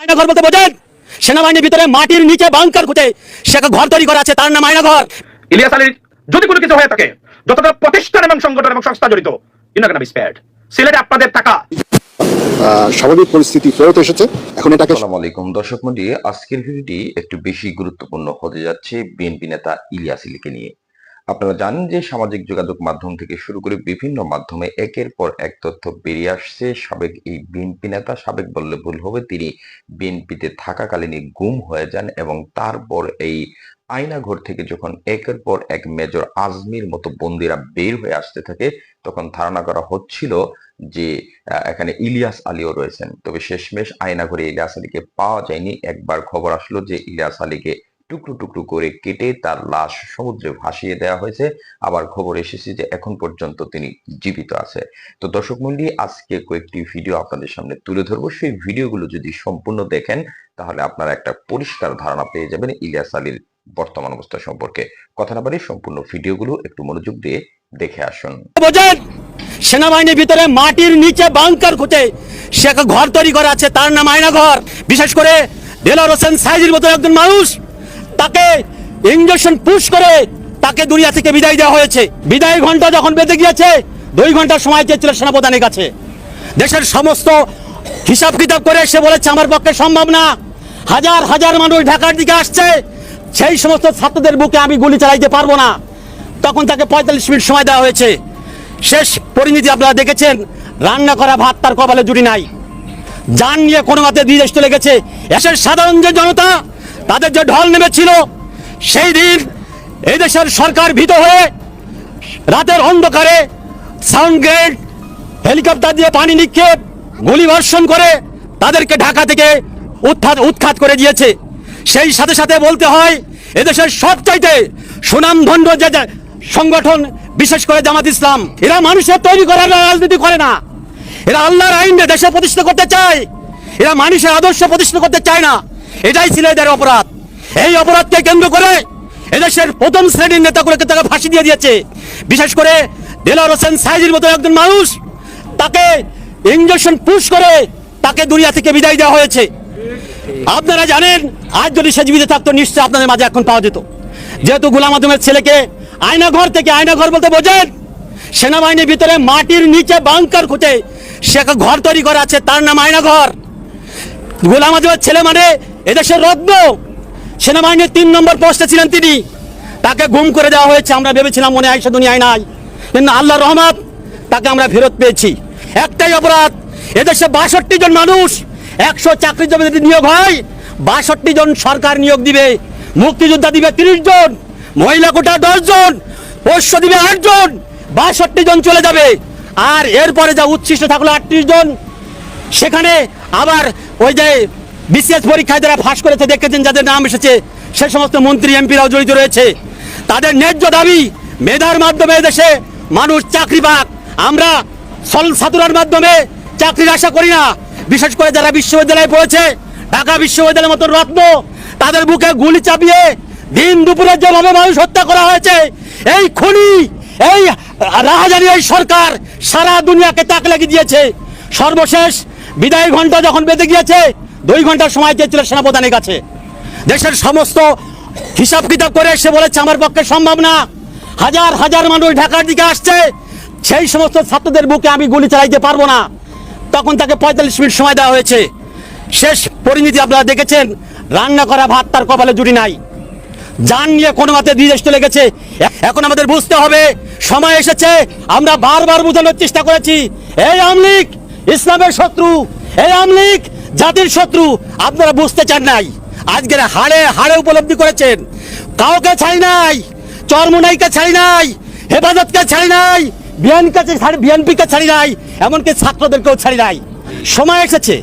আয়নাঘর বলতে বোঝেন? সেনাবাহিনীর ভিতরে মাটির নিচে বাংকার খুঁজে সে ঘর তৈরি করা আছে তার নাম আয়নাঘর ইলিয়াস আলীর যদি কোনো কিছু হয়ে থাকে যতটা প্রতিষ্ঠান এবং সংগঠন এবং সংস্থা জড়িত স্পেয়ার্ড সিলেটে আপনাদের টাকা। স্বাভাবিক পরিস্থিতি ফেরত এসেছে। এখন এটাকে আসসালামু আলাইকুম। দর্শক মন্ডলী আজকের ভিডিওটি একটু বেশি গুরুত্বপূর্ণ হতে যাচ্ছে বিএনপি নেতা ইলিয়াস আলীকে নিয়ে। আপনারা জানেন যে সামাজিক যোগাযোগ মাধ্যম থেকে শুরু করে বিভিন্ন মাধ্যমে একের পর এক তথ্য বেরিয়ে আসছে। সাবেক এই বিএনপি নেতা সাবেক বললে ভুল হবে, তিনি বিএনপিতে থাকাকালীনই গুম হয়ে যান এবং তারপর এই আয়নাঘর থেকে যখন একের পর এক মেজর আজমির মতো বন্দিরা বের হয়ে আসতে থাকে, তখন ধারণা করা হচ্ছিল যে এখানে ইলিয়াস আলীও রয়েছেন। তবে শেষমেশ আয়নাঘরে ইলিয়াস আলীকে পাওয়া যায়নি। একবার খবর আসলো যে ইলিয়াস আলীকে টুকরো টুকরো করে কেটে তার লাশ সমুদ্রে ভাসিয়ে দেওয়া হয়েছে। আবার খবর এসেছে যে এখন পর্যন্ত তিনি জীবিত আছে। তো দর্শক মন্ডলী আজকে কয়েকটি ভিডিও আপনাদের সামনে তুলে ধরবো। সেই ভিডিওগুলো যদি সম্পূর্ণ দেখেন, তাহলে আপনারা একটা পরিষ্কার ধারণা পেয়ে যাবেন ইলিয়াস আলীর বর্তমান অবস্থা সম্পর্কে। কথা না বাড়িয়ে সম্পূর্ণ ভিডিওগুলো একটু মনোযোগ দিয়ে দেখে আসুন। বোঝেন, সেনাবাহিনীর ভিতরে মাটির নিচে বাংকার খুঁজে সে একটা ঘর তৈরি করা আছে। তার নাম আয়নাঘর। বিশেষ করে দেলার হোসেন সাইজির মতো একজন মানুষ। তাকে ইঞ্জেকশন পুশ করে তাকে দুনিয়া থেকে বিদায় দেওয়া হয়েছে। বিদায় ঘণ্টা যখন বেঁধে গিয়েছে, দুই ঘণ্টা সময় চেয়েছিল সেনাপ্রধানের কাছে। দেশের সমস্ত হিসাব কিতাব করে সে বলেছে, আমার পক্ষে সম্ভব না। হাজার হাজার মানুষ ঢাকার দিকে আসছে। সেই সমস্ত ছাত্রদের বুকে আমি গুলি চালাইতে পারব না। তখন তাকে পঁয়তাল্লিশ মিনিট সময় দেওয়া হয়েছে। শেষ পরিণতি আপনারা দেখেছেন, রান্না করা ভাত তার কপালে জুড়ি নাই। যান নিয়ে কোনো মতে দেশ চলে গেছে। দেশের সাধারণ যে জনতা তাদের যে ঢল নেমেছিল, সেই দিন এই দেশের সরকার ভীত হয়ে রাতের অন্ধকারে সাউন্ড গ্রেড হেলিকপ্টার দিয়ে পানি নিক্ষেপ, গুলি বর্ষণ করে তাদেরকে ঢাকা থেকে উৎখাত উৎখাত করে দিয়েছে। সেই সাথে সাথে বলতে হয়, এদেশের সবচাইতে সুনামধন্য যে সংগঠন, বিশেষ করে জামাত ইসলাম, এরা মানুষের তৈরি করার রাজনীতি করে না। এরা আল্লাহর আইনে দেশে প্রতিষ্ঠা করতে চায়, এরা মানুষের আদর্শ প্রতিষ্ঠা করতে চায় না। এটাই ছিল এদের অপরাধ। এই অপরাধকে কেন্দ্র করে এদেশের প্রথম শ্রেণির নেতাগুলোকে তাকে ফাঁসি দিয়ে দিয়েছে। বিশেষ করে দেলার হোসেন সাইজির মতো একজন মানুষ, তাকে ইঞ্জেকশন পুশ করে তাকে দুনিয়া থেকে বিদায় দেওয়া হয়েছে। আপনারা জানেন, আজ যদি সে জীবিত থাকতো নিশ্চয় আপনাদের মাঝে এখন পাওয়া যেত। যেহেতু গোলাম আদমের ছেলেকে আয়নাঘর থেকে আয়নাঘর বলতে বোঝেন, সেনাবাহিনীর ভিতরে মাটির নিচে বাংকার খুঁজে সে ঘর তৈরি করা আছে, তার নাম আয়নাঘর। গোলাম আজমের ছেলে মানে এদেশের রত্ন সেনাবাহিনীর তিন নম্বর পোস্টে ছিলেন তিনি। তাকে গুম করে দেওয়া হয়েছে, আমরা ভেবেছিলাম মনে হয় সে দুনিয়ায় নাই। কিন্তু আল্লাহ রহমত, তাকে আমরা ফেরত পেয়েছি। একটাই অপরাধ, এদেশে বাষট্টি জন মানুষ, একশো চাকরি জমি যদি নিয়োগ হয়, বাষট্টি জন সরকার নিয়োগ দিবে, মুক্তিযোদ্ধা দিবে তিরিশ জন, মহিলা কোটা দশ জন, পোষ্য দিবে আট জন, বাষট্টি জন চলে যাবে। আর এরপরে যা উচ্ছিষ্ট থাকল আটত্রিশ জন, সেখানে আবার ওই যে বিসিএস পরীক্ষায় যারা ফাঁস করেছে, দেখেছেন যাদের নাম এসেছে, সে সমস্ত মন্ত্রী, এমপিরাও জড়িত রয়েছে। তাদের ন্যায্য দাবি, মেধার মাধ্যমে দেশে মানুষ চাকরি পাক। আমরা সল সাতুরার মাধ্যমে চাকরির আশা করি না। বিশেষ করে যারা বিশ্ববিদ্যালয়ে পড়েছে, ঢাকা বিশ্ববিদ্যালয়ের মতো রত্ন, তাদের বুকে গুলি চাপিয়ে দিন দুপুরে যেভাবে মানুষ হত্যা করা হয়েছে, এই খুনি, এই রাহাজানি, এই সরকার সারা দুনিয়াকে তাক লাগিয়ে দিয়েছে। সর্বশেষ বিদায় ঘণ্টা যখন বেঁধে গিয়েছে দুই ঘণ্টার সময় চেয়েছিল সেনাপ্রধানের কাছে। দেশের সমস্ত হিসাব কিতাব করে সে বলেছে, আমার পক্ষে সম্ভব না। হাজার হাজার মানুষ ঢাকার দিকে আসছে। সেই সমস্ত ছাত্রদের বুকে আমি গুলি চালাইতে পারব না। তখন তাকে পঁয়তাল্লিশ মিনিট সময় দেওয়া হয়েছে। শেষ পরিণতি আপনারা দেখেছেন, রান্না করা ভাত তার কপালে জুড়ি নাই। যান নিয়ে কোনো মতে দুই দেশ চলে গেছে। এখন আমাদের বুঝতে হবে, সময় এসেছে, আমরা বারবার বোঝানোর চেষ্টা করেছি, এই আমলিক ইসলামের শত্রু, এই আমলিক জাতির শত্রু আপনারা বুঝতে চান নাই, আজকের হাড়ে হাড়ে উপলব্ধি করেছেন। কাউকে ছাই নাই, চরমুনাইকে ছাই নাই, হেফাজতকে ছাড়ি নাই, বিএনকে বিএনপিকে ছাড়ি নাই, এমনকি ছাত্রদেরকেও ছাড়ি নাই। সময় এসেছে।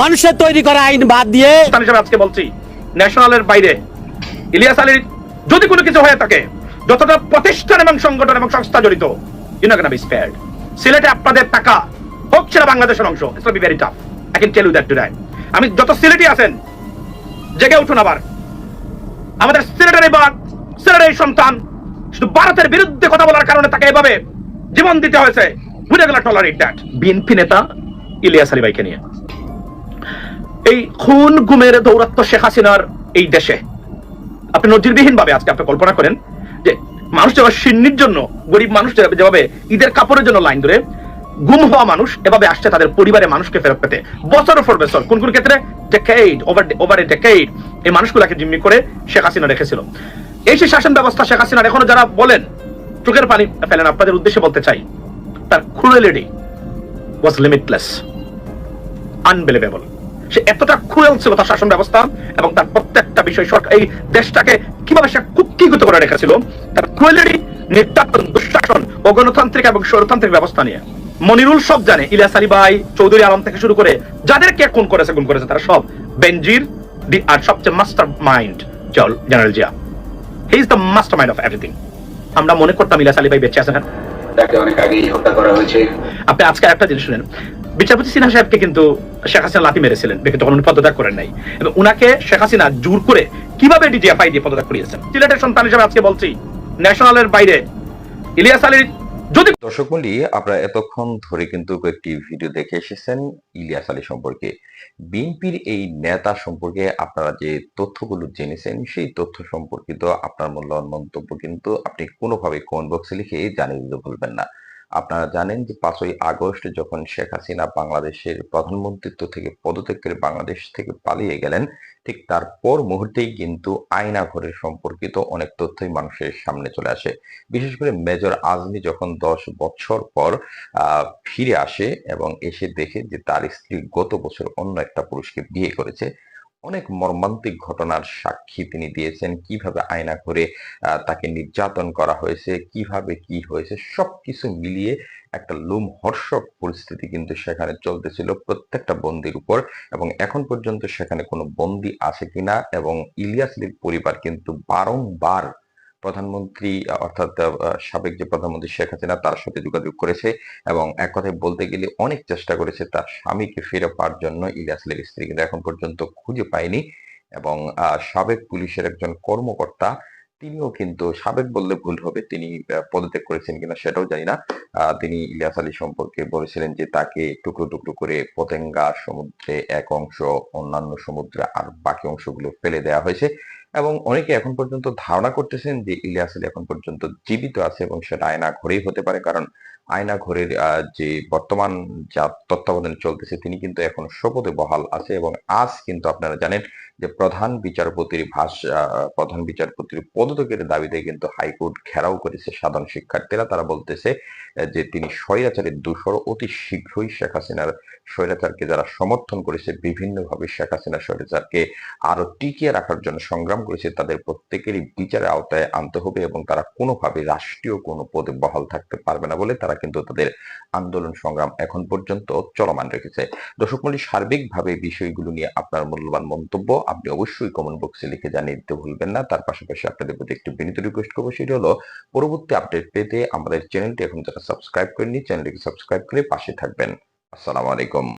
মানুষের তৈরি করা আইন বাদ দিয়ে আজকে বলছি, ন্যাশনালের বাইরে ইলিয়াস আলীর যদি কোনো কিছু হয়ে থাকে, যতটা প্রতিষ্ঠান এবং সংগঠন এবং সংস্থা জড়িত ইউ নট বি স্পেয়ার্ড সিলেটে আপনাদের টাকা হোক সেটা বাংলাদেশের অংশ it's very tough I can tell you that today আমি যত সিলেটি আছেন, জেগে উঠুন আবার। আমাদের সিলেটের এই বাঘ, সিলেটের সন্তান, শুধু ভারতের বিরুদ্ধে কথা বলার কারণে তাকে এভাবে জীবন দিতে হয়েছে। We are tolerate that BNP নেতা ইলিয়াস আলী ভাইকে নিয়ে। এই খুন গুমের দৌরাত্ম শেখ হাসিনার এই দেশে। আপনি নজিরবিহীন ভাবে আজকে আপনি কল্পনা করেন যে মানুষ যেভাবে সিন্নির জন্য, গরিব মানুষ যেভাবে ঈদের কাপড়ের জন্য লাইন ধরে গুম হওয়া মানুষ এভাবে আসছে তাদের পরিবারের মানুষকে ফেরত পেতে। বছর পর বছর, কোন কোন ক্ষেত্রে? ডেকেইড ওভার ওভার এই মানুষগুলাকে জিম্মি করে শেখ হাসিনা রেখেছিল। এই সেই শাসন ব্যবস্থা শেখ হাসিনার, এখনও যারা বলেন, চোখের পানি ফেলেন, আপনাদের উদ্দেশ্যে বলতে চাই, তার ক্রুয়েলিটি ওয়াজ লিমিটলেস আনবিলিভেবল সে এতটা ক্রুয়েল ছিল তার শাসন ব্যবস্থা এবং তার প্রত্যেকটা বিষয় সরকার, এই দেশটাকে কীভাবে সে কুক্ষিগত করে রেখেছিল, তার ক্রুয়েলিটি নির্যাতন, দুঃশাসন অগণতান্ত্রিক এবং স্বরতান্ত্রিক ব্যবস্থা নিয়ে। মনিরুল সব জানে ইলিয়াস আলী ভাই চৌধুরী আলম থেকে শুরু করে যাদেরকে খুন করেছে গুম করেছে তারা সব। বেনজির দি আর সবচেয়ে mastermind general Zia. He is the mastermind of everything আমরা মনে করতাম ইলিয়াস আলী ভাই বেঁচে আছেন তাকে অনেক আগেই হত্যা করা হয়েছে। আপনি আজকে একটা জিনিস শুনেন। বিচারপতি সিনহা সাহেবকে কিন্তু শেখ হাসিনা লাথি মেরেছিলেন উনি পদত্যাগ করেন নাই। এবং উনাকে শেখ হাসিনা জোর করে কীভাবে ডিজিএফআই দিয়ে পদত্যাগ করিয়েছেন? সিলেটের সন্তান হিসেবে আজকে বলছি ন্যাশনালের বাইরে। ইলিয়াস আলীর যদি দর্শক মন্ডলী, আপনারা এতক্ষণ ধরে কিন্তু কয়েকটি ভিডিও দেখে এসেছেন ইলিয়াস আলী সম্পর্কে। বিএনপির এই নেতা সম্পর্কে আপনারা যে তথ্যগুলো জেনেছেন, সেই তথ্য সম্পর্কিত আপনার মূল্যবান মন্তব্য কিন্তু আপনি কোনোভাবে কমেন্ট বক্সে লিখে জানিয়ে দিতে ভুলবেন না। আপনারা জানেন যে পাঁচই আগস্ট যখন শেখ হাসিনা বাংলাদেশের প্রধানমন্ত্রিত্ব থেকে পদত্যাগ করে বাংলাদেশ থেকে পালিয়ে গেলেন, ঠিক তারপর মুহূর্তেই কিন্তু আয়না ঘরের সম্পর্কিত অনেক তথ্যই মানুষের সামনে চলে আসে। বিশেষ করে মেজর আজমি যখন দশ বছর পর ফিরে আসে এবং এসে দেখে যে তার স্ত্রী গত বছর অন্য একটা পুরুষকে বিয়ে করেছে অনেক মর্মান্তিক ঘটনার সাক্ষী তিনি দিয়েছেন। কীভাবে আয়না করে তাকে নির্যাতন করা হয়েছে, কীভাবে কি হয়েছে সব কিছু মিলিয়ে একটা লোমহর্ষক পরিস্থিতি কিন্তু সেখানে চলতেছিল প্রত্যেকটা বন্দির উপর এবং এখন পর্যন্ত সেখানে কোনো বন্দি আছে কিনা এবং ইলিয়াসলির পরিবার কিন্তু বারংবার প্রধানমন্ত্রী অর্থাৎ সাবেক যে প্রধানমন্ত্রী শেখ হাসিনা, তার সাথে যোগাযোগ করেছে এবং এক কথায় বলতে গেলে অনেক চেষ্টা করেছে তার স্বামীকে ফিরে পাওয়ার জন্য ইলিয়াস আলীর স্ত্রী কিন্তু এখন পর্যন্ত খুঁজে পায়নি এবং সাবেক পুলিশের একজন কর্মকর্তা, তিনিও কিন্তু সাবেক বললে ভুল হবে, তিনি পদত্যাগ করেছেন কিনা সেটাও জানি না। তিনি ইলিয়াস আলী সম্পর্কে বলেছিলেন যে তাকে টুকরো টুকরো করে পতেঙ্গা, সমুদ্রে এক অংশ, অন্যান্য সমুদ্রে আর বাকি অংশগুলো ফেলে দেওয়া হয়েছে। এবং অনেকে এখন পর্যন্ত ধারণা করতেছেন যে ইলিয়াস আলী এখন পর্যন্ত জীবিত আছে এবং সেটা আয়না ঘরেই হতে পারে। কারণ আয়না ঘরের যে বর্তমান যা তত্ত্বাবধান চলতেছে, তিনি কিন্তু এখন শপথে বহাল আছে এবং আজ কিন্তু আপনারা জানেন যে প্রধান বিচারপতির ভাষ প্রধান বিচারপতির পদত্যাগের দাবিতে কিন্তু হাইকোর্ট ঘেরাও করেছে সাধারণ শিক্ষার্থীরা। তারা বলতেছে যে তিনি স্বৈরাচারের দূষর অতি শীঘ্রই শেখ হাসিনার স্বৈরাচারকে যারা সমর্থন করেছে, বিভিন্নভাবে শেখ হাসিনা স্বৈরাচারকে আরও টিকিয়ে রাখার জন্য সংগ্রাম করেছে, তাদের প্রত্যেকেরই বিচারের আওতায় আনতে হবে এবং তারা কোনোভাবে রাষ্ট্রীয় কোনো পদে বহাল থাকতে পারবে না বলে তারা কিন্তু তাদের আন্দোলন সংগ্রাম এখন পর্যন্ত চলমান রেখেছে। দর্শক মন্ডলী, সার্বিকভাবে বিষয়গুলো নিয়ে আপনার মূল্যবান মন্তব্য আপনি অবশ্যই কমেন্ট বক্সে লিখে জানিয়ে দিতে ভুলবেন না। তার পাশাপাশি আপনাদের প্রতি একটি বিনীত রিকোয়েস্ট করব, সেটি হলো, পরবর্তী আপডেট পেতে আমাদের চ্যানেলটি এখন যারা সাবস্ক্রাইব করেনি চ্যানেলটিকে সাবস্ক্রাইব করে পাশে থাকবেন। আসসালামু আলাইকুম।